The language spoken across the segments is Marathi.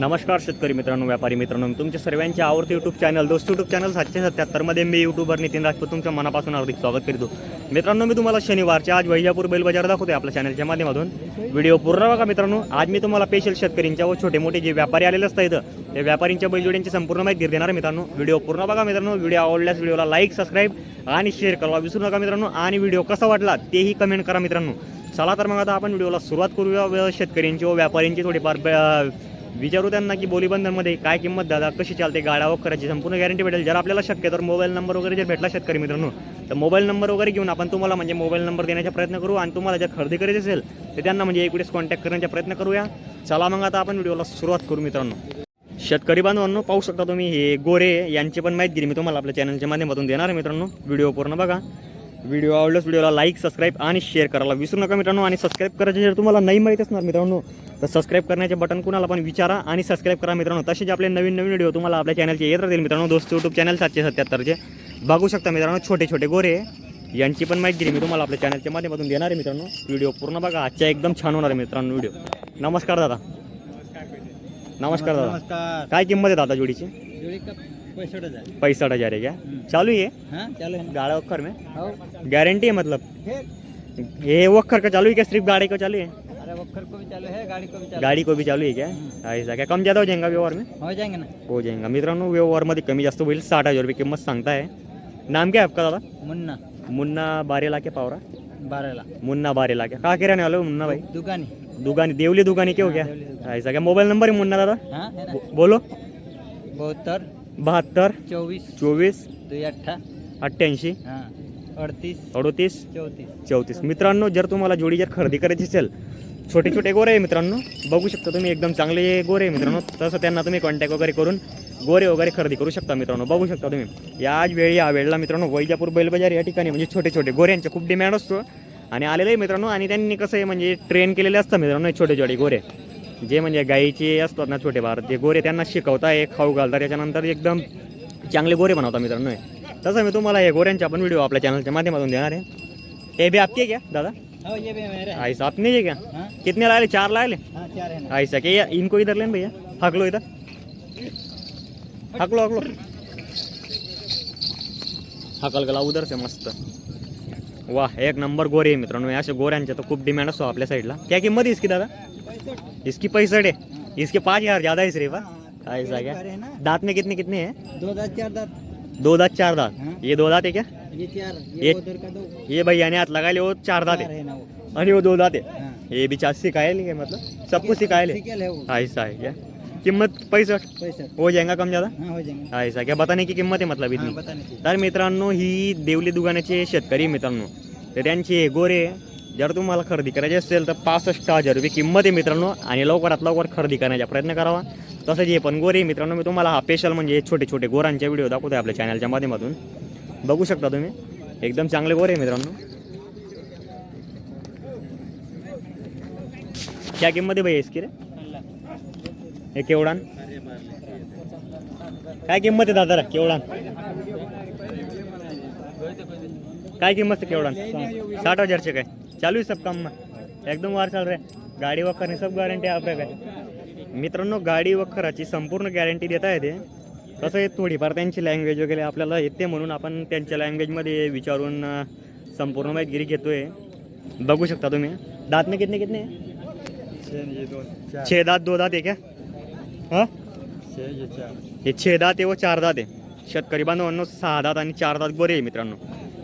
नमस्कार शेतकरी मित्रांनो व्यापारी मित्रांनो तुमच्या सर्वांचे आवडते यूट्यूब चॅनल दोस्त यूट्यूब चॅनल सातशे सत्याहत्तरमध्ये मी यूट्यूबर नितीन राजपूत तुमच्या मनापासून हार्दिक स्वागत करतो मित्रांनो मी तुम्हाला शनिवारच्या आज वैजापूर बैल बाजार दाखवतोय आपल्या चॅनलच्या माध्यमातून. व्हिडिओ पूर्ण बघा मित्रांनो. आज मी तुम्हाला स्पेशल शेतकऱ्यांच्या व छोटे मोठे जे व्यापारी आलेले असतात इथं त्या व्यापारींच्या बैलजोड्यांची संपूर्ण माहिती देणार मित्रांनो. व्हिडिओ पूर्ण बघा मित्रांनो. व्हिडिओ आवडल्यास व्हिडिओला लाईक सबस्क्राईब आणि शेअर करावा विसरू नका मित्रांनो. आणि व्हिडिओ कसा वाटला तेही कमेंट करा मित्रांनो. चला तर मग आता आपण व्हिडिओला सुरुवात करूया. शेतकऱ्यांची व व्यापाऱ्यांची थोडीफार ब- विचारू त्यांना की बोलीबंधनमध्ये काय किंमत दादा कशी चालते गाड्या वखराची संपूर्ण गॅरंटी भेटेल. जर आपल्याला शक्य तर मोबाईल नंबर वगैरे जर भेटला शेतकरी मित्रांनो तर मोबाईल नंबर वगैरे घेऊन आपण तुम्हाला म्हणजे मोबाईल नंबर देण्याचा प्रयत्न करू आणि तुम्हाला जर खरेदी करायची असेल तर त्यांना म्हणजे एक वेळेस कॉन्टॅक्ट करण्याचा प्रयत्न करूया. चला मग आता आपण व्हिडिओला सुरुवात करू मित्रांनो. शेतकरी बांधवांनो पाहू शकता तुम्ही हे गोरे यांची पण माहिती दिली मी तुम्हाला आपल्या चॅनलच्या माध्यमातून देणार आहे मित्रांनो. व्हिडिओ पूर्ण बघा. व्हिडिओ आवडल्यास व्हिडिओला लाईक सबस्क्राईब आणि शेअर करायला विसरू नका मित्रांनो. आणि सबस्क्राईब करायचे जर तुम्हाला नाही माहीत असणार मित्रांनो तर सबस्क्राईब करण्याचे बटन कुणाला पण विचारा आणि सबस्क्राईब करा मित्रांनो. तसेच आपले नवीन नवीन व्हिडिओ तुम्हाला आपल्या चॅनलचे येत राहतील मित्रांनो दोस्त यूट्यूब चॅनल सातशे सत्याहत्तरचे बघू शकता मित्रांनो छोटे छोटे गोरे. यांची पण माहिती दिली मी तुम्हाला आपल्या चॅनलच्या माध्यमातून देणार आहे मित्रांनो. व्हिडिओ पूर्ण बघा. आजच्या एकदम छान होणार आहे मित्रांनो व्हिडिओ नमस्कार दादा. नमस्कार दादा. काय किंमत आहे दादा जोडीची? पैंसठ हजार. पैंसठ हजार है क्या चालू ही है? हाँ है ना गाड़ा वक्कर में? गारंटी है मतलब? है ये वक्कर का चालू है क्या सिर्फ गाड़ी का चालू है अरे वक्कर को भी चालू है गाड़ी को भी चालू गाड़ी को भी चालू है क्या? ऐसा क्या? कम ज़्यादा हो जाएगा व्यवहार में? हो जाएंगे ना। हो जाएगा। मित्रांनो व्यवहारमध्ये कमी जास्त होईल साठ हजार रुपये किंमत सांगताय नाम क्या है आपका दादा? मुन्ना। मुन्ना बारेला के पावरा बारह ला मुन्ना बारेला के कहाँ के वाले हो मुन्ना भाई? दुकानी। दुकानी देवली दुकानी के हो क्या? देवली। ऐसा क्या? मोबाइल नंबर है मुन्ना दादा? हाँ है ना। बो- बोलो। बहत्तर। बहत्तर। चौबीस। चोवीस अट्ठा अठ्ठ्याऐंशी। हाँ अड़तीस। अडोतीस। चौतीस। चौतीस। मित्रांनो जर तुम्हाला जोडी जर खरेदी करायची असेल छोटे छोटे गोरे आहे मित्रांनो. बघू शकता तुम्ही एकदम चांगले गोरे आहे मित्रांनो. तसं त्यांना तुम्ही कॉन्टॅक्ट वगैरे करून गोरे वगैरे खरेदी करू शकता मित्रांनो. बघू शकता तुम्ही. या आज वेळी या वेळेला मित्रांनो वैजापूर बैलबाजार या ठिकाणी म्हणजे छोटे छोटे गोऱ्यांचे खूप डिमांड असतो. आणि आलेलं आहे मित्रांनो आणि त्यांनी कसं आहे म्हणजे ट्रेन केलेले असतात मित्रांनो छोटे छोटे गोरे. जे म्हणजे गाईचे असतात ना छोटे बार जे गोरे त्यांना शिकवताय खाऊ घालतात. त्याच्यानंतर एकदम चांगले गोरे बनवता मित्रांनो तसं मी तुम्हाला हे गोऱ्यांचे आपण व्हिडिओ आपल्या चॅनलच्या माध्यमातून देणार आहे. हे बी आपके क्या दादा? ये भी मेरे ऐसा आपने ये क्या? हाँ। कितने लाए चार लाए हाँ चार है। ऐसा क्या इनको इधर लेन भैया। हक लो इधर। हक लो हक लो। हकल गला उधर से मस्त। वाह एक नंबर गोरे आहे मित्रांनो हे असे गोऱ्यांचे तर खूप डिमांड असतो आपल्या साईडला क्या किंमत है इसकी दादा? इसकी पैंसठ है। इसके पाँच हज़ार ज़्यादा है सिर्फ़ हाँ? ऐसा क्या? दांत में कितने कितने हैं? दो दांत चार दांत। दो दांत चार दांत। हाँ। ये दो दांत है क्या? ये ये- भैया ने हाथ लगा ले वो चार दांत। ना वो। दो दांत। ये भी चार सिखाए लिए मतलब सब कुछ सिखाए ले। ऐसा है क्या? कीमत पैंसठ हो जाएगा कम ज़्यादा? हाँ ऐसा क्या? बताने की किंमत आहे मतलब की। तर मित्रांनो ही देवली दुकानाचे शेतकरी मित्रांनो. तर त्यांचे गोरे जर तुम्हाला खरेदी करायचे असेल तर पासष्ट हजार रुपये किंमत आहे मित्रांनो. आणि लवकरात लवकर खरेदी करण्याचा प्रयत्न करावा. तसंच हे पण गोरे मित्रांनो. मी तुम्हाला हा स्पेशल म्हणजे छोटे छोटे गोरांचे व्हिडिओ दाखवतोय आपल्या चॅनलच्या माध्यमातून. बघू शकता तुम्ही. एकदम चांगले गोरे आहे मित्रांनो. क्या किंमत आहे भाई इसकी रे? हे केवडान काय किंमत आहे दादा केवडान काय किंमत आहे केवढान? साठ हजारचे काय? चालू आहे सब काम. एकदम वार चाल रे. गाडी वखरने सब गॅरंटी आपल्या काय? मित्रांनो गाडी वखराची संपूर्ण गॅरंटी देता येते. आहे थोडीफार त्यांची लँग्वेज वगैरे आपल्याला येते म्हणून आपण त्यांच्या लँग्वेजमध्ये विचारून संपूर्ण माहितीगिरी घेतोय. बघू शकता तुम्ही. दात में कितने कितने? छः दात दो दात आहे क्या हां? हे छे दात आहे व चार दात आहे. शेतकरी बांधवांनो सहा दात आणि चार दात गोरे आहे मित्रांनो.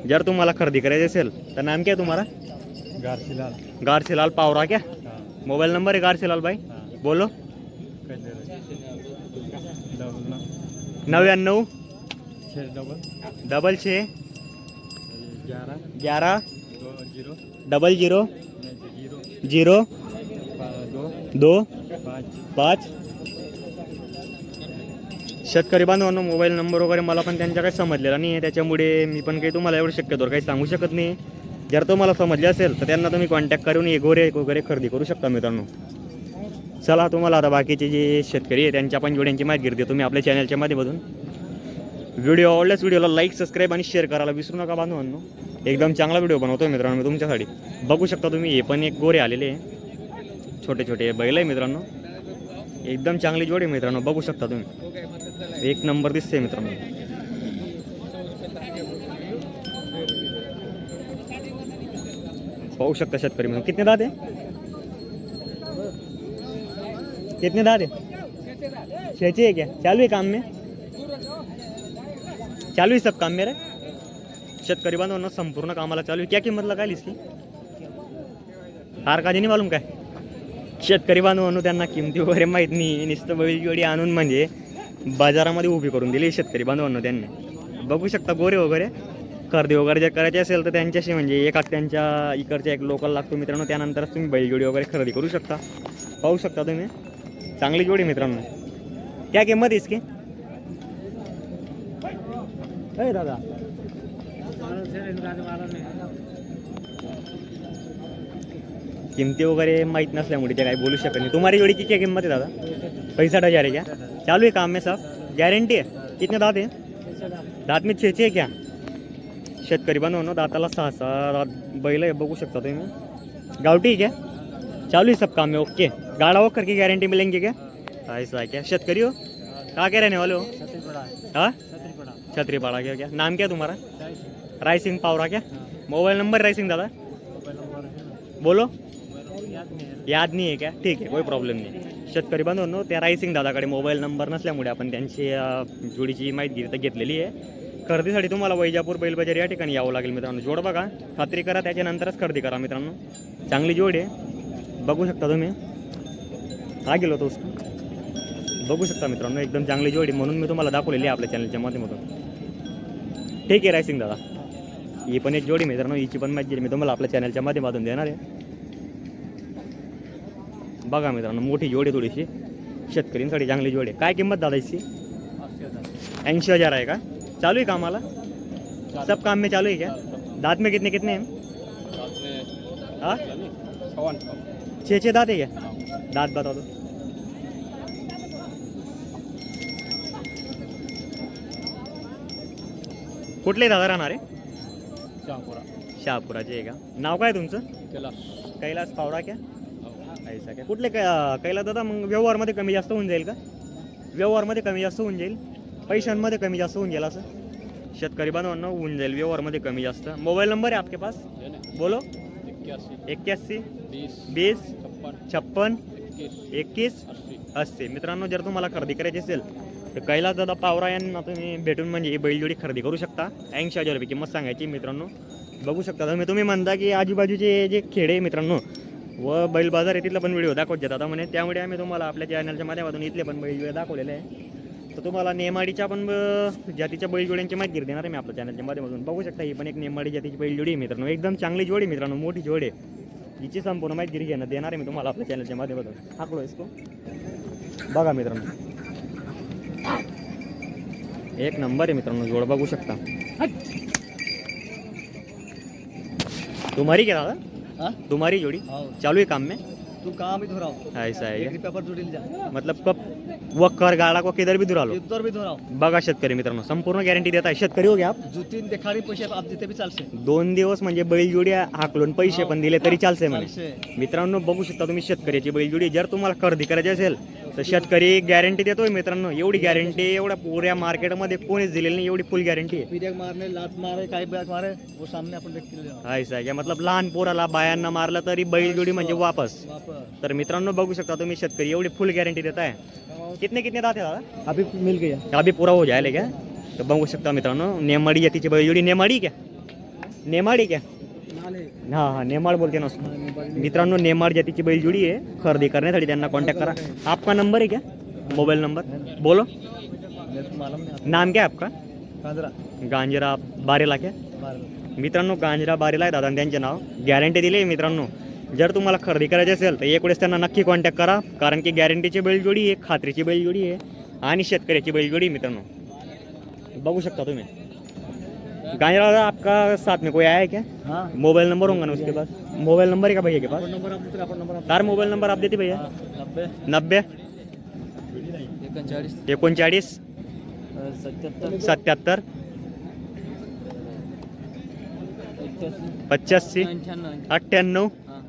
जर तुम्हाला खरेदी करायची असेल तर नाम क्या तुम्हारा गारसीलाल. गारसीलाल पावरा क्या? मोबाइल नंबर है गारसीलाल भाई? बोलो. नव्याण्णव. डबल छः. ग्यारह zero. Double zero. Zero. Zero. दो. पाँच. शेतकरी बांधवांनो मोबाईल नंबर वगैरे मला पण त्यांच्या काही समजलेला नाही आहे त्याच्यामुळे मी पण काही तुम्हाला एवढं शक्यतोवर काही सांगू शकत नाही. जर तुम्हाला समजले असेल तर त्यांना तुम्ही कॉन्टॅक्ट करून गोरे वगैरे खरेदी करू शकता मित्रांनो. चला तुम्हाला आता बाकीचे जे शेतकरी आहे त्यांच्या पण जोड्यांची माहिती देतो तुम्ही आपल्या चॅनलच्या माध्यमातून. व्हिडिओ आवडल्यास व्हिडिओला लाईक सबस्क्राईब आणि शेअर करायला विसरू नका बांधवांनो. एकदम चांगला व्हिडिओ बनवतोय मित्रांनो मी तुमच्यासाठी. बघू शकता तुम्ही हे पण एक गोरे आलेले आहे. छोटे छोटे बैल आहे मित्रांनो. एकदम चांगली जोडी मित्रांनो बघू शकता तुम्ही. एक नंबर दिसते मित्रांनो. पाहू शकता शेतकरी मित्रांनो. कितने दादे कितने दात है? छेचे है क्या? चालू है काम में? चालू है सब काम मेरे? शेतकरी बांधवांना संपूर्ण कामाला चालू आहे क्या किंमत लगायली इसकी? हार काजी नाही मालूम काय? शेतकरी बांधवांनो त्यांना किमती वगैरे माहीत नाही. नुसतं बैलजोडी आणून म्हणजे बाजारामध्ये उभी करून दिली शेतकरी बांधवांनो त्यांनी. बघू शकता गोरे वगैरे. खरेदी वगैरे जर करायचे असेल तर त्यांच्याशी म्हणजे एक त्यांच्या इकडच्या एक लोकल लागतो मित्रांनो. त्यानंतरच तुम्ही बैलजोडी वगैरे खरेदी करू शकता. पाहू शकता तुम्ही. चांगली जोडी मित्रांनो. क्या किंमत आहे इसकी दादा. किमती वगैरे माहीत नसल्यामुळे ते काही बोलू शकत नाही. तुम्हारी जोड़ी की क्या किंमत आहे दादा? पैसा हजार है क्या? चालू है काम में सब. गॅरंटी आहे. कितने दात है दात में छेचे आहे क्या? शेतकरी बनवणं दाताला सहा सहा दात बैल आहे बघू शकता तुम्ही. गावठी आहे क्या? चालू है सब काम में ओके गाड़ा वोकर की गारंटी मिलेंगे क्या? ऐसा है क्या? शेतकरी हो? कहाँ के रहने वाले हो? हाँ? छतरीपाड़ा। क्या क्या? नाम क्या है तुम्हारा? राय सिंह पावरा क्या? मोबाइल नंबर राय सिंह दादा बोलो। याद नाही आहे का ठीक आहे काही प्रॉब्लेम नाही. शेतकरी बांधवांनो त्या रायसिंग दादाकडे मोबाईल नंबर नसल्यामुळे आपण त्यांची जोडीची माहिती इथं घेतलेली आहे. खरेदीसाठी तुम्हाला वैजापूर बैल बाजार या ठिकाणी यावं लागेल मित्रांनो. जोड बघा. खात्री करा त्याच्यानंतरच खरेदी करा मित्रांनो. चांगली जोड आहे. बघू शकता तुम्ही. हा गेलो तो बघू शकता मित्रांनो एकदम चांगली जोड आहे म्हणून मी तुम्हाला दाखवलेली आहे आपल्या चॅनलच्या माध्यमातून. ठीक आहे रायसिंग दादा. ही पण एक जोडी मित्रांनो हिची पण माहिती मी तुम्हाला आपल्या चॅनलच्या माध्यमातून देणार आहे. बघा मित्रांनो मोठी जोड आहे थोडीशी. शेतकरींसाठी चांगली जोड आहे. काय किंमत दादा इसकी ऐंशी हजार आहे का? चालू आहे कामाला? सब काम में चालू है क्या? दांत में कितने कितने हैं? हाँ? छः दांत है. क्या दांत बता दो कुठले दादा राहणार आहे? शहापुरा. शहापुराचे आहे का. नाव काय तुमचं? कैलास. कैलास पावरा क्या? ऐसा काय? कुठले काय कैलास दादा मग व्यवहारमध्ये कमी जास्त होऊन जाईल का? व्यवहारमध्ये कमी जास्त होऊन जाईल? पैशांमध्ये कमी जास्त होऊन जाईल असं? शेतकरी बांधवांना होऊन जाईल व्यवहारमध्ये कमी जास्त. मोबाईल नंबर आहे आपके पास? बोलो. एक्क्याऐंशी बीस छप्पन. एकवीस अस्सी. मित्रांनो जर तुम्हाला खरेदी करायची असेल तर कैलास दादा पावरा यांना तुम्ही भेटून म्हणजे ही बैलजोडी खरेदी करू शकता. ऐंशी हजार रुपये किंमत सांगायची मित्रांनो. बघू शकता. तुम्ही तुम्ही म्हणता की आजूबाजूचे जे खेडे मित्रांनो व बैल बाजार तिथला पण व्हिडिओ दाखवत जातात. म्हणे त्यामुळे आम्ही तुम्हाला आपल्या चॅनलच्या माध्यमातून इथले पण बैल दाखवलेले आहे. तर तुम्हाला नेमाडीच्या पण जातीच्या बैलजोड्यांची माहिती देणार आहे मी आपल्या चॅनलच्या माध्यमातून. बघू शकता ही पण एक नेमाडी जातीची बैलजोडी आहे मित्रांनो. एकदम चांगली जोडी मित्रांनो मोठी जोडी आहे. हिची संपूर्ण माहिती घेणं देणार आहे मी तुम्हाला आपल्या चॅनलच्या माध्यमातून. हाकलो इसको. बघा मित्रांनो. एक नंबर आहे मित्रांनो जोड बघू शकता. तुम्हारी क्या दादा? तुम्हारी जोड़ी? हाँ. चालू है काम में? तू कहाँ भी धुराओ ऐसा जुड़िल जा मतलब कर गाड़ा को किधर भी दुरा लो। इधर भी धुराओ बघा शेतकरी मित्रांनो संपूर्ण गॅरंटी देत आहे शेतकरी हो जुतीन देखाडी पैसे आप जिथे भी चालसे। दोन दिवस म्हणजे बैलजोडी हाकलून पैसे पण दिले तरी चालते म्हणे. मित्रांनो बघू शकता तुम्ही शेतकऱ्याची बैलजोडी जर तुम्हाला खरेदी करायची असेल तर शेतकरी गॅरंटी देतोय मित्रांनो. एवढी गॅरंटी एवढ्या पुऱ्या मार्केटमध्ये कोणीच दिलेली नाही एवढी फुल गॅरंटी आहे. पीडियक मारने लात मारे काही बॅग मारे वो सामने आपण देख के ऐसा आहे का? मतलब लहान पोराला बायांना मारलं तरी बैलजोडी म्हणजे वापस तर मित्रांनो बघू शकता तुम्ही शेतकरी एवढी फुल गॅरंटी देत आहे. कितने कितने दात दादा? अभी मिल गया. अभी पूरा हो जाएगा क्या? तर बघू शकता मित्रांनो नेमाडी जातीची बैलजोडी नेमाडी क्या? नेमाडी क्या? हां हां नेमाड बोलते ना. मित्रांनो नेमाड जातीची बैलजोडी आहे. खरेदी करण्यासाठी त्यांना कॉन्टॅक्ट करा. आपका नंबर है क्या? मोबाईल नंबर बोलो. नाम क्या आपका? कांजरा गांजरा बारेला क्या? मित्रांनो गांजरा बारेला आहे. दादा त्यांचे नाव गॅरंटी दिली आहे मित्रांनो. जर तुम्हाला खरेदी करायची असेल तर एक वेळेस त्यांना नक्की कॉन्टॅक्ट करा. कारण की गॅरंटीची बैलजोडी आहे खात्रीची बैलजोडी आहे आणि शेतकऱ्याची बैलजोडी आहे मित्रांनो. बघू शकता तुम्ही. गांजरा आपका साथ में कोई आया है क्या? हाँ। मोबाइल नंबर होगा ना उसके पास? मोबाइल नंबर है क्या भैया के पास? अपन नंबर आप देते अपन नंबर आप देते भैया। नब्बे। नब्बे। एकोणचाळीस एकोणचाळीस सत्याहत्तर पच्याऐंशी अठ्ठ्याण्णव। हाँ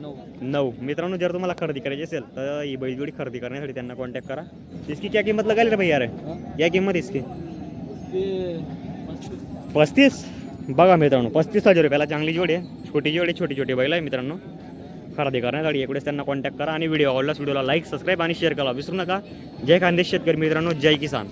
नऊ नऊ मित्रांनो जर तुम्हाला खरेदी करायची असेल तर ही बैलजोडी खरेदी करण्यासाठी त्यांना कॉन्टॅक्ट करा. इसकी क्या किंमत लगाली रे भैया रे? क्या किंमत इसकी? पस्तीस. बघा मित्रांनो पस्तीस हजार रुपयाला चांगली जोडी आहे. छोटी जोडी आहे, छोटी छोटी बैल आहे मित्रांनो. खरेदी करण्यासाठी इकडेच त्यांना कॉन्टॅक्ट करा आणि व्हिडिओ आवडल्यास व्हिडिओला लाईक सबस्क्राईब आणि शेअर करा. विसरू नका. जय खानदेश शेतकरी मित्रांनो जय किसान.